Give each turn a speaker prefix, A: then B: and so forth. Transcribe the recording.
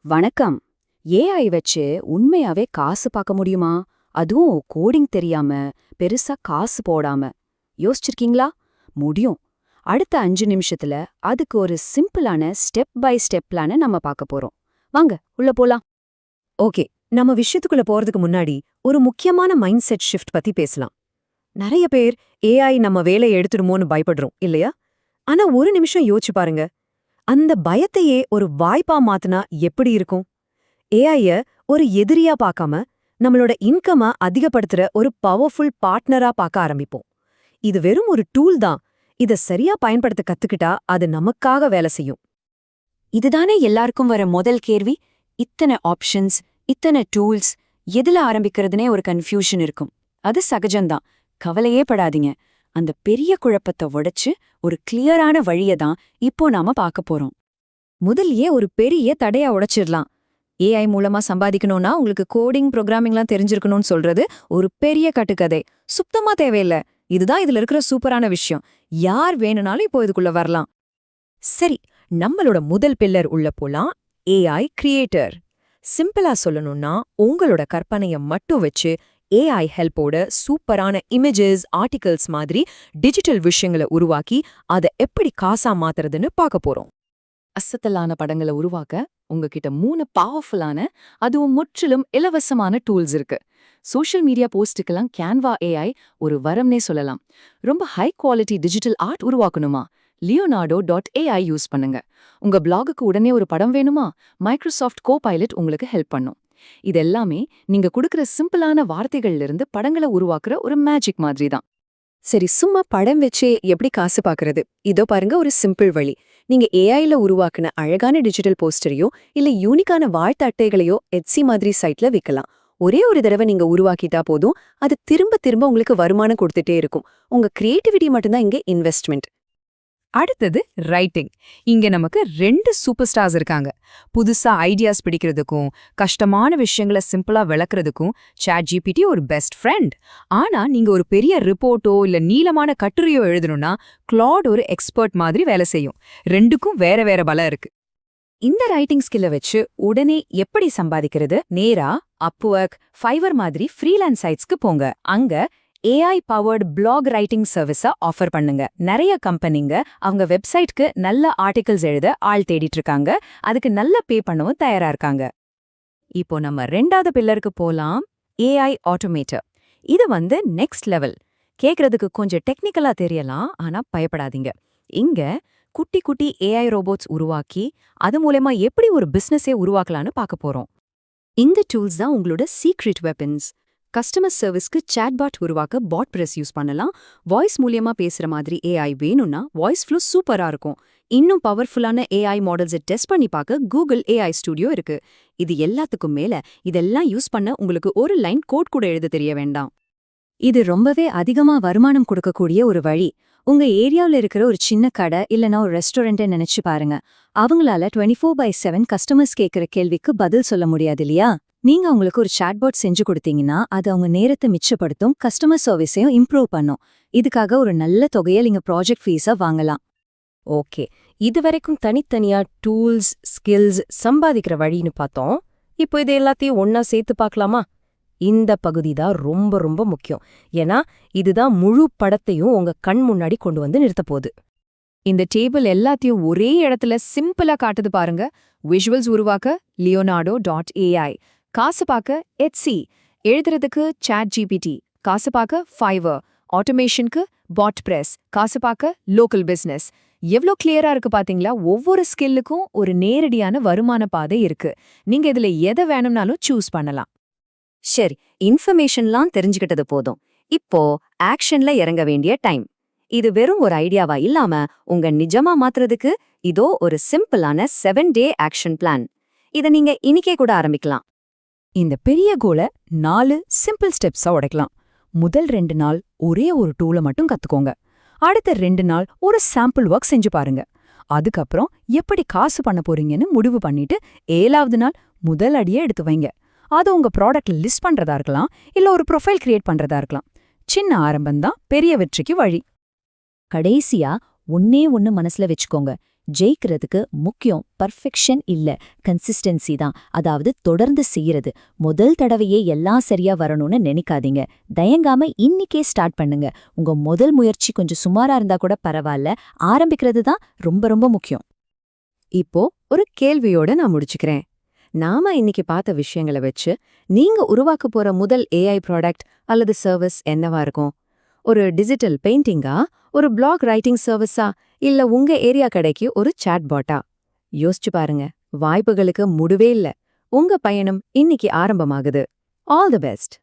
A: வணக்கம். ஏஐ வச்சு உண்மையாவே காசு பார்க்க முடியுமா? அதுவும் கோடிங் தெரியாம பெருசா காசு போடாம. யோசிச்சிருக்கீங்களா? முடியும். அடுத்த அஞ்சு நிமிஷத்துல அதுக்கு ஒரு சிம்பிளான ஸ்டெப் பை ஸ்டெப் பிளான நம்ம பார்க்க போறோம். வாங்க உள்ள போலாம்.
B: ஓகே நம்ம விஷயத்துக்குள்ள போறதுக்கு முன்னாடி ஒரு முக்கியமான மைண்ட் செட் ஷிஃப்ட் பத்தி பேசலாம். நிறைய பேர் ஏஐ நம்ம வேலையை எடுத்துடுமோன்னு பயப்படுறோம் இல்லையா? ஆனா ஒரு நிமிஷம் யோசிச்சு பாருங்க. அந்த பயத்தையே ஒரு வாய்ப்பா மாத்துனா எப்படி இருக்கும்? ஏஐய ஒரு எதிரியா பார்க்காம நம்மளோட இன்கம அதிகப்படுத்துற ஒரு பவர்ஃபுல் பார்ட்னரா பார்க்க ஆரம்பிப்போம். இது வெறும் ஒரு டூல் தான். இத சரியா பயன்படுத்த கத்துக்கிட்டா அது நமக்காக வேலை செய்யும்.
A: இதுதானே எல்லாருக்கும் வர முதல் கேள்வி? இத்தனை ஆப்ஷன்ஸ் இத்தனை டூல்ஸ் எதுல ஆரம்பிக்கிறதுனே ஒரு கன்ஃபியூஷன் இருக்கும். அது சகஜம்தான். கவலையே படாதீங்க. அந்த பெரிய குழப்பத்தை உடைச்சு ஒரு கிளியரான வழியை தான் இப்போ நாம பார்க்க போறோம். முதல்லயே ஒரு பெரிய தடையா உடைச்சிடலாம். ஏஐ மூலமா சம்பாதிக்கணும்னா உங்களுக்கு கோடிங் ப்ரோக்ராமிங்லாம் தெரிஞ்சிருக்கணும்னு சொல்றது ஒரு பெரிய கட்டுக்கதை. சுத்தமா தேவையில்ல. இதுதான் இதுல இருக்கிற சூப்பரான விஷயம். யார் வேணும்னாலும் இப்போ இதுக்குள்ள வரலாம்.
B: சரி நம்மளோட முதல் பில்லர் உள்ள போலாம். ஏஐ கிரியேட்டர் சிம்பிளா சொல்லணும்னா உங்களோட கற்பனைய மட்டும் வச்சு ஏஐ ஹெல்ப்போட சூப்பரான இமேஜஸ் ஆர்டிகல்ஸ் மாதிரி டிஜிட்டல் விஷயங்களை உருவாக்கி அதை எப்படி காசா மாத்துறதுன்னு பார்க்க போறோம்.
A: அசத்தலான படங்களை உருவாக்க உங்ககிட்ட மூணு பவர்ஃபுல்லான அதுவும் முற்றிலும் இலவசமான டூல்ஸ் இருக்கு. சோஷியல் மீடியா போஸ்ட்டுக்கெல்லாம் கேன்வா ஏஐ ஒரு வரம்னே சொல்லலாம். ரொம்ப ஹை குவாலிட்டி டிஜிட்டல் ஆர்ட் உருவாக்கணுமா? லியோனார்டோ டாட் ஏஐ யூஸ் பண்ணுங்க. உங்க பிளாகுக்கு உடனே ஒரு படம் வேணுமா? மைக்ரோசாஃப்ட் கோ பைலட் உங்களுக்கு ஹெல்ப் பண்ணும். இதெல்லாமே நீங்க கொடுக்கற சிம்பிளான வார்த்தைகள்ல இருந்து படங்களை உருவாக்குற ஒரு மேஜிக் மாதிரி தான்
B: சரி சும்மா படம் வச்சே எப்படி காசு பாக்குறது? இதோ பாருங்க ஒரு சிம்பிள் வழி. நீங்க ஏஐல உருவாக்குன அழகான டிஜிட்டல் போஸ்டரையோ இல்ல யூனிக்கான வாழ்த்து அட்டைகளையோ எட்சி மாதிரி சைட்ல விற்கலாம் ஒரே ஒரு தடவை நீங்க உருவாக்கிட்டா போதும் அது திரும்ப திரும்ப உங்களுக்கு வருமானம் கொடுத்துட்டே இருக்கும். உங்க கிரியேட்டிவிட்டி மட்டும்தான் இங்க இன்வெஸ்ட்மெண்ட்
C: அடுத்தது ரைட்டிங் இங்க நமக்கு ரெண்டு சூப்பர் ஸ்டார்ஸ் இருக்காங்க. புதுசா ஐடியாஸ் பிடிக்கிறதுக்கும் கஷ்டமான விஷயங்களை சிம்பிளா விளக்குறதுக்கும் சாட் ஜிபிடி ஒரு பெஸ்ட் ஃப்ரெண்ட் ஆனா நீங்க ஒரு பெரிய ரிப்போர்ட்டோ இல்ல நீளமான கட்டுரையோ எழுதணும்னா கிளாட் ஒரு எக்ஸ்பர்ட் மாதிரி வேலை செய்யும். ரெண்டுக்கும் வேற வேற பலம் இருக்கு.
A: இந்த ரைட்டிங் ஸ்கில்ல வச்சு உடனே எப்படி சம்பாதிக்கிறது? நேரா அப்வொர்க் ஃபைவர் மாதிரி ஃப்ரீலான்ஸ் சைட்ஸ்க்கு போங்க. அங்க AI powered blog writing service offer பண்ணுங்க. நிறைய கம்பெனிங்க அவங்க வெப்சைட்க்கு நல்ல ஆர்டிகல்ஸ் எழுத ஆள் தேடிட்டு இருக்காங்க. அதுக்கு நல்ல பே பண்ணவும் தயாரா இருக்காங்க. இப்போ நம்ம ரெண்டாவது பில்லருக்கு போலாம். ஏஐ ஆட்டோமேட்டர் இது வந்து நெக்ஸ்ட் லெவல் கேக்குறதுக்கு கொஞ்சம் டெக்னிக்கலா தெரியலாம் ஆனா பயப்படாதீங்க. இங்க குட்டி குட்டி ஏஐ ரோபோட்ஸ் உருவாக்கி அது மூலமா எப்படி ஒரு பிசினஸே உருவாக்கலாம்னு பார்க்க போறோம். இந்த டூல்ஸ் தான் உங்களோட சீக்ரெட் வெப்பன்ஸ் கஸ்டமர் சர்வீஸ்க்கு சாட்பாட் உருவாக்க பாட் பிரஸ் யூஸ் பண்ணலாம். வாய்ஸ் மூலியமா பேசுற மாதிரி ஏஐ வேணும்னா வாய்ஸ் ஃப்ளோ சூப்பரா இருக்கும். இன்னும் பவர்ஃபுல்லான ஏஐ மாடல்ஸை டெஸ்ட் பண்ணி பார்க்க கூகுள் ஏஐ ஸ்டுடியோ இருக்கு. இது எல்லாத்துக்கும் மேல இதெல்லாம் யூஸ் பண்ண உங்களுக்கு ஒரு லைன் கோட் கூட எழுத தெரிய வேண்டாம். இது ரொம்பவே அதிகமா வருமானம் கொடுக்கக்கூடிய ஒரு வழி. உங்க ஏரியாவுல இருக்கிற ஒரு சின்ன கடை இல்லனா ஒரு ரெஸ்டாரண்ட்டை நினைச்சு பாருங்க. அவங்களால twenty four by seven customers கேட்குற கேள்விக்கு பதில் சொல்ல முடியாது இல்லையா? நீங்க அவங்களுக்கு ஒரு சாட்பாட் செஞ்சு கொடுத்தீங்கன்னா அது அவங்க நேரத்தை மிச்சப்படுத்தும் கஸ்டமர் சர்வீஸையும் இம்ப்ரூவ் பண்ணும். இதுக்காக ஒரு நல்ல தொகையை நீங்க ப்ராஜெக்ட் ஃபீஸா வாங்கலாம்.
B: ஓகே. இதுவரைக்கும் தனித்தனியா டூல்ஸ் ஸ்கில்ஸ் சம்பாதிக்கிற வழின்னு பார்த்தோம். இப்போ இது எல்லாத்தையும் ஒன்னா சேர்த்து பார்க்கலாமா? இந்த பகுதி தான் ரொம்ப ரொம்ப முக்கியம். ஏன்னா இதுதான் முழு படத்தையும் உங்க கண் முன்னாடி கொண்டு வந்து நிறுத்த போகுது.
C: இந்த டேபிள் எல்லாத்தையும் ஒரே இடத்துல சிம்பிளா காட்டுது பாருங்க. விஷுவல்ஸ் உருவாக்க லியோனார்டோ டாட் ஏஐ காசு பார்க்க எட்சி எழுதுறதுக்கு சாட் ஜிபிடி காசு பார்க்க ஃபைவர் ஆட்டோமேஷனுக்கு பாட் பிரஸ் காசு பார்க்க லோக்கல் பிசினஸ் எவ்ளோ கிளியரா இருக்கு பாத்தீங்களா? ஒவ்வொரு ஸ்கில்லுக்கும் ஒரு நேரடியான வருமான பாதை இருக்கு. நீங்க இதுல எதை வேணும்னாலும் சூஸ் பண்ணலாம்.
A: சரி இன்ஃபர்மேஷன்லாம் தெரிஞ்சுக்கிட்டது போதும். இப்போ ஆக்ஷன்ல இறங்க வேண்டிய டைம் இது வெறும் ஒரு ஐடியாவா இல்லாம உங்க நிஜமா மாத்துறதுக்கு இதோ ஒரு சிம்பிளான செவன் டே ஆக்ஷன் பிளான் இத நீங்க இன்னிக்கே கூட ஆரம்பிக்கலாம்.
C: இந்த பெரிய கோலை நாலு சிம்பிள் ஸ்டெப்ஸா உடைக்கலாம். முதல் ரெண்டு நாள் ஒரே ஒரு டூலை மட்டும் கத்துக்கோங்க. அடுத்த ரெண்டு நாள் ஒரு சாம்பிள் ஒர்க் செஞ்சு பாருங்க. அதுக்கப்புறம் எப்படி காசு பண்ண போறீங்கன்னு முடிவு பண்ணிட்டு ஏழாவது நாள் முதல் அடியே எடுத்து வைங்க. அது உங்க ப்ராடக்ட் லிஸ்ட் பண்றதா இருக்கலாம் இல்ல ஒரு ப்ரொஃபைல் கிரியேட் பண்றதா இருக்கலாம். சின்ன ஆரம்பம்தான் பெரிய வெற்றிக்கு வழி.
A: கடைசியா ஒன்னே ஒன்னு மனசுல வச்சுக்கோங்க.
D: ஜெயிக்கிறதுக்கு முக்கியம். பர்ஃபெக்ஷன் இல்ல. கன்சிஸ்டன்சி தான். அதாவது தொடர்ந்து செய்யறது. முதல் தடவையே எல்லாம் சரியா வரணும்னு நினைக்காதீங்க. தயங்காம இன்னிக்கே ஸ்டார்ட் பண்ணுங்க. உங்க முதல் முயற்சி கொஞ்சம் சுமாரா இருந்தா கூட பரவாயில்ல ஆரம்பிக்கிறது தான் ரொம்ப ரொம்ப முக்கியம்.
B: இப்போ ஒரு கேள்வியோட நான் முடிச்சுக்கிறேன். நாம இன்னைக்கு பார்த்த விஷயங்களை வச்சு நீங்க உருவாக்க போற முதல் ஏஐ ப்ராடக்ட் அல்லது சர்வீஸ் என்னவா இருக்கும்? ஒரு டிஜிட்டல் பெயிண்டிங்கா ஒரு பிளாக் ரைட்டிங் சர்வீஸா இல்ல உங்க ஏரியா கடைக்கு ஒரு சாட்பாட்டா யோசிச்சு பாருங்க வாய்ப்புகளுக்கு முடிவே இல்ல. உங்க பயணம் இன்னைக்கு ஆரம்பமாகுது. All the best